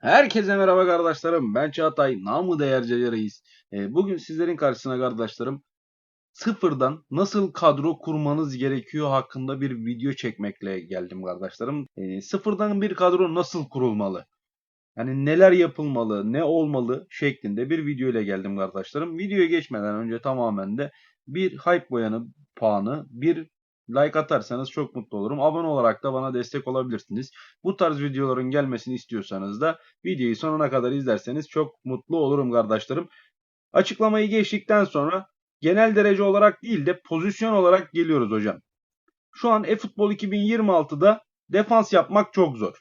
Herkese merhaba kardeşlerim. Ben Çağatay, namı değer Cece Reis. Ee, Bugün sizlerin karşısına kardeşlerim sıfırdan nasıl kadro kurmanız gerekiyor hakkında bir video çekmekle geldim kardeşlerim. Ee, Sıfırdan bir kadro nasıl kurulmalı? Yani neler yapılmalı, ne olmalı şeklinde bir video ile geldim kardeşlerim. Videoya geçmeden önce tamamen de bir hype boyanı puanı, bir like atarsanız çok mutlu olurum. Abone olarak da bana destek olabilirsiniz. Bu tarz videoların gelmesini istiyorsanız da videoyu sonuna kadar izlerseniz çok mutlu olurum kardeşlerim. Açıklamayı geçtikten sonra genel derece olarak değil de pozisyon olarak geliyoruz hocam. Şu an eFootball 2026'da defans yapmak çok zor.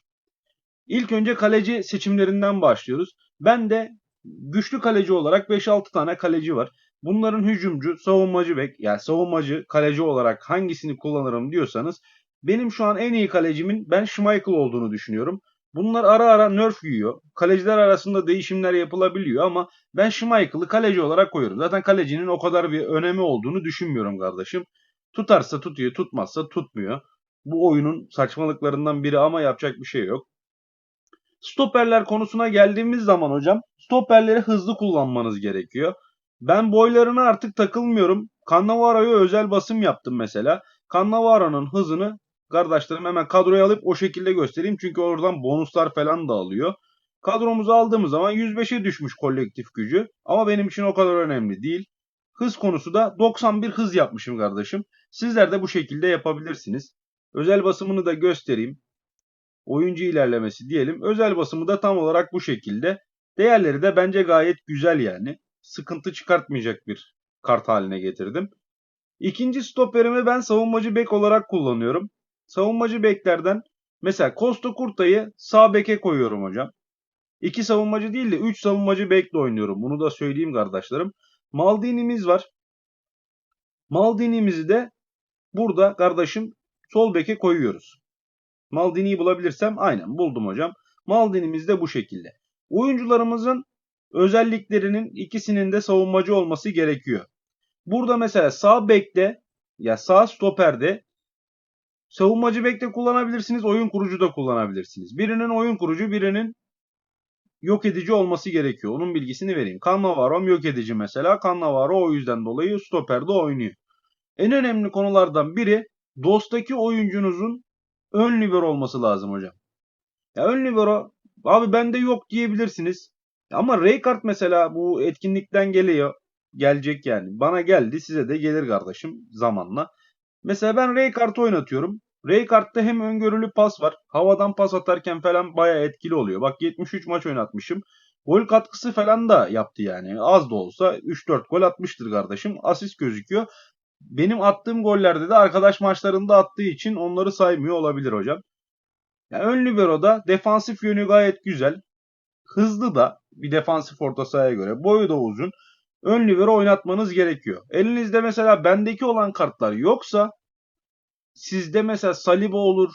İlk önce kaleci seçimlerinden başlıyoruz. Ben de güçlü kaleci olarak 5-6 tane kaleci var. Bunların hücumcu, savunmacı bek, yani savunmacı, kaleci olarak hangisini kullanırım diyorsanız benim şu an en iyi kalecimin ben Schmeichel olduğunu düşünüyorum. Bunlar ara ara nerf yiyor. Kaleciler arasında değişimler yapılabiliyor ama ben Schmeichel'ı kaleci olarak koyuyorum. Zaten kalecinin o kadar bir önemi olduğunu düşünmüyorum kardeşim. Tutarsa tutuyor, tutmazsa tutmuyor. Bu oyunun saçmalıklarından biri ama yapacak bir şey yok. Stoperler konusuna geldiğimiz zaman hocam stoperleri hızlı kullanmanız gerekiyor. Ben boylarına artık takılmıyorum. Cannavaro'ya özel basım yaptım mesela. Cannavaro'nun hızını kardeşlerim hemen kadroya alıp o şekilde göstereyim. Çünkü oradan bonuslar falan da alıyor. Kadromuzu aldığımız zaman 105'e düşmüş kolektif gücü. Ama benim için o kadar önemli değil. Hız konusu da 91 hız yapmışım kardeşim. Sizler de bu şekilde yapabilirsiniz. Özel basımını da göstereyim oyuncu ilerlemesi diyelim. Özel basımı da tam olarak bu şekilde. Değerleri de bence gayet güzel yani. Sıkıntı çıkartmayacak bir kart haline getirdim. İkinci stoperimi ben savunmacı bek olarak kullanıyorum. Savunmacı beklerden mesela Costa Curta'yı sağ beke koyuyorum hocam. İki savunmacı değil de 3 savunmacı bekle oynuyorum. Bunu da söyleyeyim kardeşlerim. Maldini'miz var. Maldini'mizi de burada kardeşim sol beke koyuyoruz. Maldini'yi bulabilirsem aynen buldum hocam. Maldini'miz de bu şekilde. Oyuncularımızın özelliklerinin ikisinin de savunmacı olması gerekiyor. Burada mesela sağ bekte ya sağ stoperde savunmacı bekte kullanabilirsiniz, oyun kurucu da kullanabilirsiniz. Birinin oyun kurucu, birinin yok edici olması gerekiyor. Onun bilgisini vereyim. Cannavaro'm yok edici mesela. Cannavaro o yüzden dolayı stoperde oynuyor. En önemli konulardan biri DOS'taki oyuncunuzun ön libero olması lazım hocam. Ya ön libero abi bende yok diyebilirsiniz. Ama Raykart mesela bu etkinlikten geliyor. Gelecek yani. Bana geldi size de gelir kardeşim zamanla. Mesela ben Raykart'ı oynatıyorum. Raykart'ta hem öngörülü pas var. Havadan pas atarken falan baya etkili oluyor. Bak 73 maç oynatmışım. Gol katkısı falan da yaptı yani. Az da olsa 3-4 gol atmıştır kardeşim. Asist gözüküyor. Benim attığım gollerde de arkadaş maçlarında attığı için onları saymıyor olabilir hocam. Yani ön libero'da defansif yönü gayet güzel. Hızlı da bir defansif orta sahaya göre. Boyu da uzun. Ön libero oynatmanız gerekiyor. Elinizde mesela bendeki olan kartlar yoksa sizde mesela Saliba olur.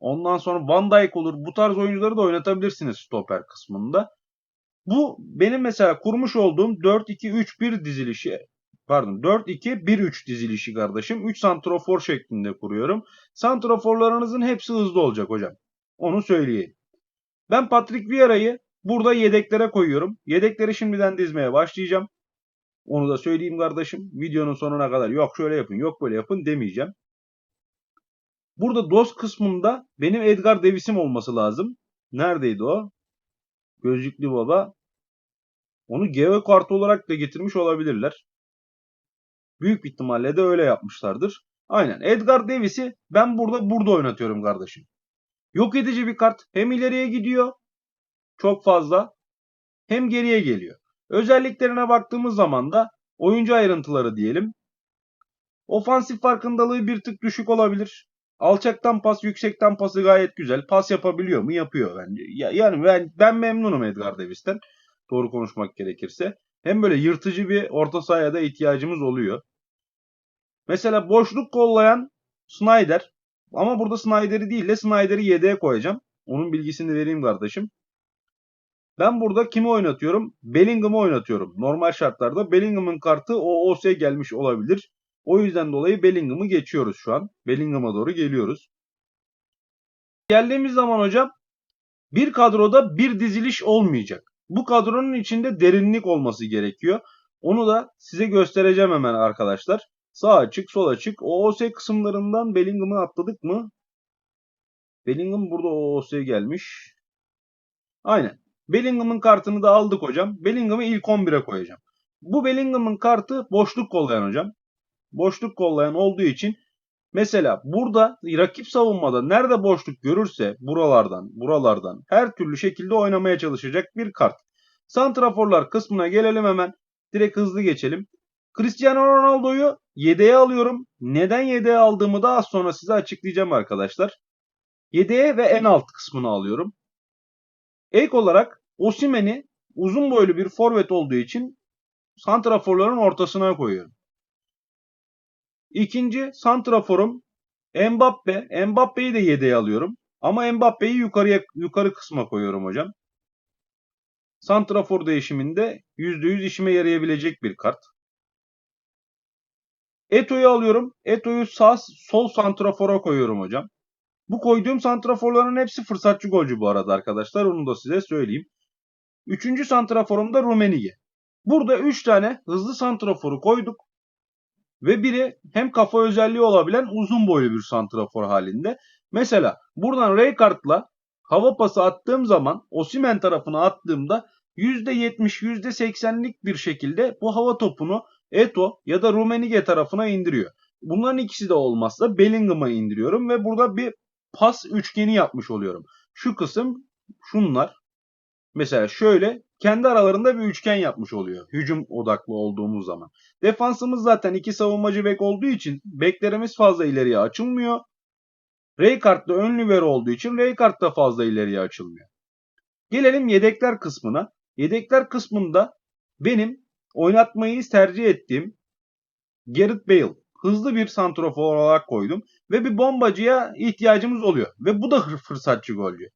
Ondan sonra Van Dijk olur. Bu tarz oyuncuları da oynatabilirsiniz stoper kısmında. Bu benim mesela kurmuş olduğum 4-2-3-1 dizilişi pardon 4-2-1-3 dizilişi kardeşim. 3 santrofor şeklinde kuruyorum. Santroforlarınızın hepsi hızlı olacak hocam. Onu söyleyeyim. Ben Patrick Vieira'yı burada yedeklere koyuyorum. Yedekleri şimdiden dizmeye başlayacağım. Onu da söyleyeyim kardeşim. Videonun sonuna kadar yok şöyle yapın yok böyle yapın demeyeceğim. Burada DOS kısmında benim Edgar Davis'im olması lazım. Neredeydi o? Gözlüklü baba. Onu geo kartı olarak da getirmiş olabilirler. Büyük ihtimalle de öyle yapmışlardır. Aynen. Edgar Davis'i ben burada burada oynatıyorum kardeşim. Yok edici bir kart. Hem ileriye gidiyor. Çok fazla. Hem geriye geliyor. Özelliklerine baktığımız zaman da oyuncu ayrıntıları diyelim. Ofansif farkındalığı bir tık düşük olabilir. Alçaktan pas, yüksekten pası gayet güzel. Pas yapabiliyor mu? Yapıyor bence. Ya, yani ben, ben memnunum Edgar Davis'ten. Doğru konuşmak gerekirse. Hem böyle yırtıcı bir orta sahaya da ihtiyacımız oluyor. Mesela boşluk kollayan Snyder. Ama burada Snyder'i değil de Snyder'i yedeğe koyacağım. Onun bilgisini vereyim kardeşim. Ben burada kimi oynatıyorum? Bellingham'ı oynatıyorum. Normal şartlarda Bellingham'ın kartı o OS gelmiş olabilir. O yüzden dolayı Bellingham'ı geçiyoruz şu an. Bellingham'a doğru geliyoruz. Geldiğimiz zaman hocam bir kadroda bir diziliş olmayacak. Bu kadronun içinde derinlik olması gerekiyor. Onu da size göstereceğim hemen arkadaşlar. Sağ açık, sol açık. OOS kısımlarından Bellingham'ı atladık mı? Bellingham burada OOS'ye gelmiş. Aynen. Bellingham'ın kartını da aldık hocam. Bellingham'ı ilk 11'e koyacağım. Bu Bellingham'ın kartı boşluk kollayan hocam. Boşluk kollayan olduğu için mesela burada rakip savunmada nerede boşluk görürse buralardan, buralardan her türlü şekilde oynamaya çalışacak bir kart. Santraforlar kısmına gelelim hemen. Direkt hızlı geçelim. Cristiano Ronaldo'yu yedeğe alıyorum. Neden yedeğe aldığımı da az sonra size açıklayacağım arkadaşlar. Yedeğe ve en alt kısmını alıyorum. Ek olarak Osimhen'i uzun boylu bir forvet olduğu için santraforların ortasına koyuyorum. İkinci santraforum Mbappe. Mbappe'yi de yedeğe alıyorum. Ama Mbappe'yi yukarıya yukarı kısma koyuyorum hocam. Santrafor değişiminde %100 işime yarayabilecek bir kart. Eto'yu alıyorum. Eto'yu sağ sol santrafora koyuyorum hocam. Bu koyduğum santraforların hepsi fırsatçı golcü bu arada arkadaşlar. Onu da size söyleyeyim. Üçüncü santraforum da Rumenige. Burada 3 tane hızlı santraforu koyduk. Ve biri hem kafa özelliği olabilen uzun boylu bir santrafor halinde. Mesela buradan Rijkaard'la hava pası attığım zaman Osimen tarafına attığımda %70 %80'lik bir şekilde bu hava topunu Eto ya da Rumenige tarafına indiriyor. Bunların ikisi de olmazsa Bellingham'a indiriyorum ve burada bir pas üçgeni yapmış oluyorum. Şu kısım şunlar. Mesela şöyle kendi aralarında bir üçgen yapmış oluyor. Hücum odaklı olduğumuz zaman. Defansımız zaten iki savunmacı bek olduğu için beklerimiz fazla ileriye açılmıyor. Rijkaard da ön libero olduğu için Rijkaard da fazla ileriye açılmıyor. Gelelim yedekler kısmına. Yedekler kısmında benim oynatmayı tercih ettiğim Gareth Bale hızlı bir santrofor olarak koydum. Ve bir bombacıya ihtiyacımız oluyor. Ve bu da fırsatçı golcü.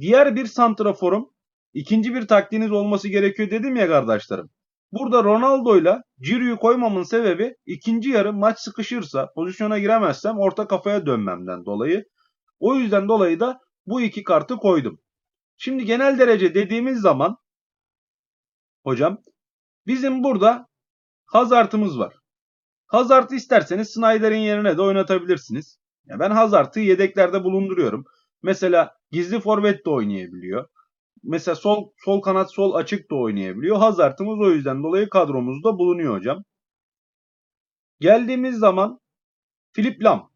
Diğer bir santraforum ikinci bir taktiğiniz olması gerekiyor dedim ya kardeşlerim. Burada Ronaldo ile Giroud'u koymamın sebebi ikinci yarı maç sıkışırsa pozisyona giremezsem orta kafaya dönmemden dolayı. O yüzden dolayı da bu iki kartı koydum. Şimdi genel derece dediğimiz zaman hocam bizim burada Hazard'ımız var. Hazard'ı isterseniz Snyder'in yerine de oynatabilirsiniz. Ya ben Hazard'ı yedeklerde bulunduruyorum. Mesela gizli forvet de oynayabiliyor. Mesela sol sol kanat sol açık da oynayabiliyor. Hazard'ımız o yüzden dolayı kadromuzda bulunuyor hocam. Geldiğimiz zaman Philip Lam.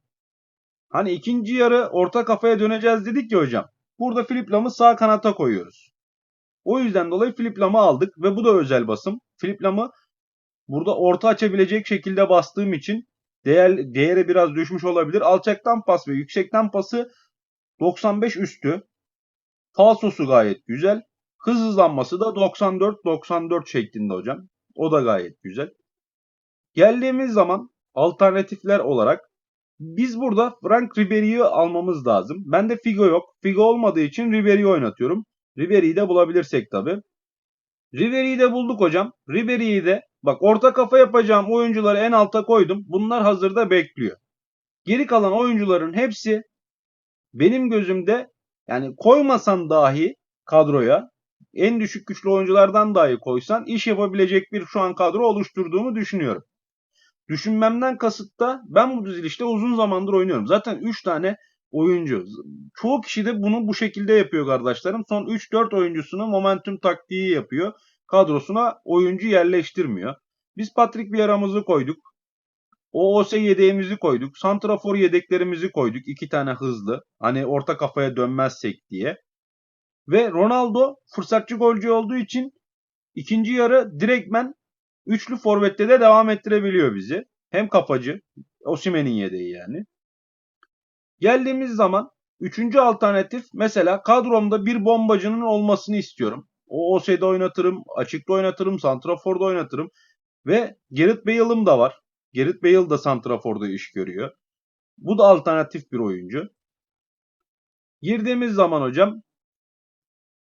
Hani ikinci yarı orta kafaya döneceğiz dedik ya hocam. Burada Philip Lam'ı sağ kanata koyuyoruz. O yüzden dolayı Philip Lam'ı aldık ve bu da özel basım. Philip Lam'ı burada orta açabilecek şekilde bastığım için değer, değeri biraz düşmüş olabilir. Alçaktan pas ve yüksekten pası 95 üstü. Falsosu gayet güzel. Hız hızlanması da 94-94 şeklinde hocam. O da gayet güzel. Geldiğimiz zaman alternatifler olarak biz burada Frank Ribery'i almamız lazım. Bende Figo yok. Figo olmadığı için Ribery'i oynatıyorum. Ribery'i de bulabilirsek tabi. Ribery'i de bulduk hocam. Ribery'i de bak orta kafa yapacağım oyuncuları en alta koydum. Bunlar hazırda bekliyor. Geri kalan oyuncuların hepsi benim gözümde yani koymasan dahi kadroya en düşük güçlü oyunculardan dahi koysan iş yapabilecek bir şu an kadro oluşturduğumu düşünüyorum. Düşünmemden kasıt da ben bu dizilişte uzun zamandır oynuyorum. Zaten 3 tane oyuncu. Çoğu kişi de bunu bu şekilde yapıyor kardeşlerim. Son 3-4 oyuncusunu momentum taktiği yapıyor. Kadrosuna oyuncu yerleştirmiyor. Biz Patrick Vieira'mızı koyduk. OOS yedeğimizi koyduk. Santrafor yedeklerimizi koyduk. iki tane hızlı. Hani orta kafaya dönmezsek diye. Ve Ronaldo fırsatçı golcü olduğu için ikinci yarı direktmen üçlü forvette de devam ettirebiliyor bizi. Hem kafacı. Osimen'in yedeği yani. Geldiğimiz zaman üçüncü alternatif mesela kadromda bir bombacının olmasını istiyorum. O OS'de oynatırım, açıkta oynatırım, santraforda oynatırım. Ve Gareth Bale'ım da var. Gareth Bale da santraforda iş görüyor. Bu da alternatif bir oyuncu. Girdiğimiz zaman hocam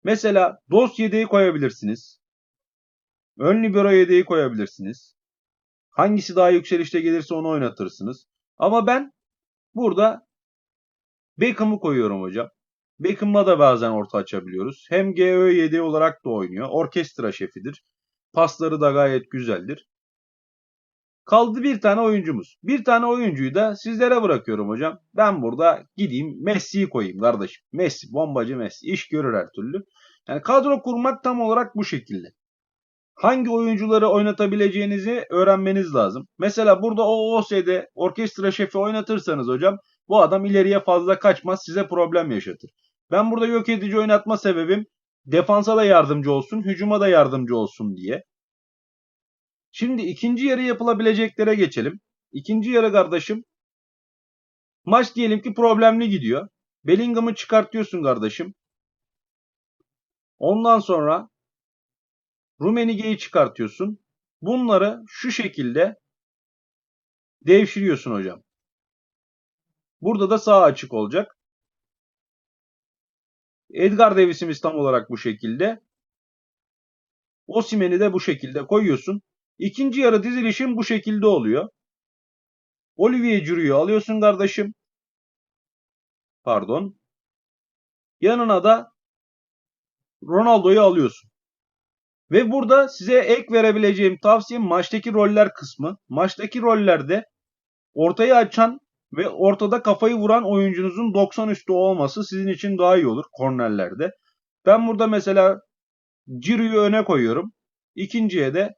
mesela DOS yedeği koyabilirsiniz. Ön libero yedeği koyabilirsiniz. Hangisi daha yükselişte gelirse onu oynatırsınız. Ama ben burada Beckham'ı koyuyorum hocam. Beckham'la da bazen orta açabiliyoruz. Hem GÖ7 olarak da oynuyor. Orkestra şefidir. Pasları da gayet güzeldir. Kaldı bir tane oyuncumuz. Bir tane oyuncuyu da sizlere bırakıyorum hocam. Ben burada gideyim Messi'yi koyayım kardeşim. Messi, bombacı Messi. İş görür her türlü. Yani kadro kurmak tam olarak bu şekilde. Hangi oyuncuları oynatabileceğinizi öğrenmeniz lazım. Mesela burada OOS'de orkestra şefi oynatırsanız hocam bu adam ileriye fazla kaçmaz size problem yaşatır. Ben burada yok edici oynatma sebebim defansa da yardımcı olsun, hücuma da yardımcı olsun diye. Şimdi ikinci yarı yapılabileceklere geçelim. İkinci yarı kardeşim. Maç diyelim ki problemli gidiyor. Bellingham'ı çıkartıyorsun kardeşim. Ondan sonra Rumenige'yi çıkartıyorsun. Bunları şu şekilde devşiriyorsun hocam. Burada da sağ açık olacak. Edgar Davis'imiz tam olarak bu şekilde. Osimen'i de bu şekilde koyuyorsun. İkinci yarı dizilişim bu şekilde oluyor. Olivier Giroud'u alıyorsun kardeşim. Pardon. Yanına da Ronaldo'yu alıyorsun. Ve burada size ek verebileceğim tavsiyem maçtaki roller kısmı. Maçtaki rollerde ortayı açan ve ortada kafayı vuran oyuncunuzun 90 üstü olması sizin için daha iyi olur kornerlerde. Ben burada mesela Giroud'u öne koyuyorum. İkinciye de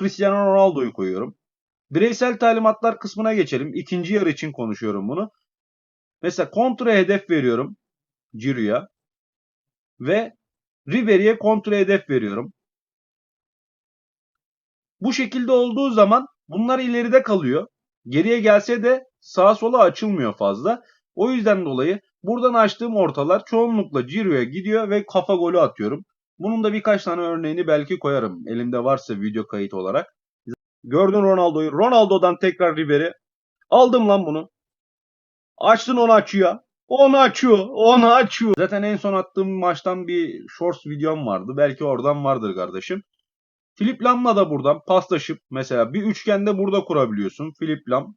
Cristiano Ronaldo'yu koyuyorum. Bireysel talimatlar kısmına geçelim. İkinci yarı için konuşuyorum bunu. Mesela kontra hedef veriyorum Giroud'a ve Ribery'e kontra hedef veriyorum. Bu şekilde olduğu zaman bunlar ileride kalıyor. Geriye gelse de sağa sola açılmıyor fazla. O yüzden dolayı buradan açtığım ortalar çoğunlukla Giroud'a gidiyor ve kafa golü atıyorum. Bunun da birkaç tane örneğini belki koyarım. Elimde varsa video kayıt olarak. Gördün Ronaldo'yu. Ronaldo'dan tekrar Ribery. Aldım lan bunu. Açtın onu açıyor. Onu açıyor. Onu açıyor. Zaten en son attığım maçtan bir shorts videom vardı. Belki oradan vardır kardeşim. Philip Lam'la da buradan paslaşıp mesela bir üçgende burada kurabiliyorsun. Philip Lam,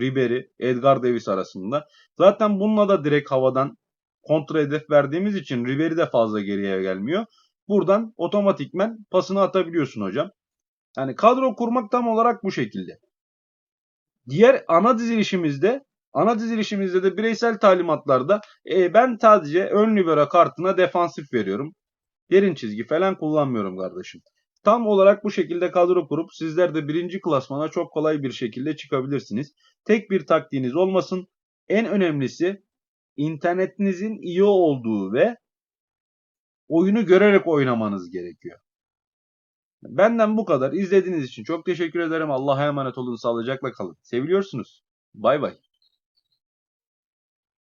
Ribery, Edgar Davis arasında. Zaten bununla da direkt havadan kontra hedef verdiğimiz için Ribery de fazla geriye gelmiyor. Buradan otomatikmen pasını atabiliyorsun hocam. Yani kadro kurmak tam olarak bu şekilde. Diğer ana dizilişimizde ana dizilişimizde de bireysel talimatlarda e, ben sadece ön libero kartına defansif veriyorum. Derin çizgi falan kullanmıyorum kardeşim. Tam olarak bu şekilde kadro kurup sizler de birinci klasmana çok kolay bir şekilde çıkabilirsiniz. Tek bir taktiğiniz olmasın. En önemlisi internetinizin iyi olduğu ve oyunu görerek oynamanız gerekiyor. Benden bu kadar. İzlediğiniz için çok teşekkür ederim. Allah'a emanet olun. Sağlıcakla kalın. Seviliyorsunuz. Bay bay.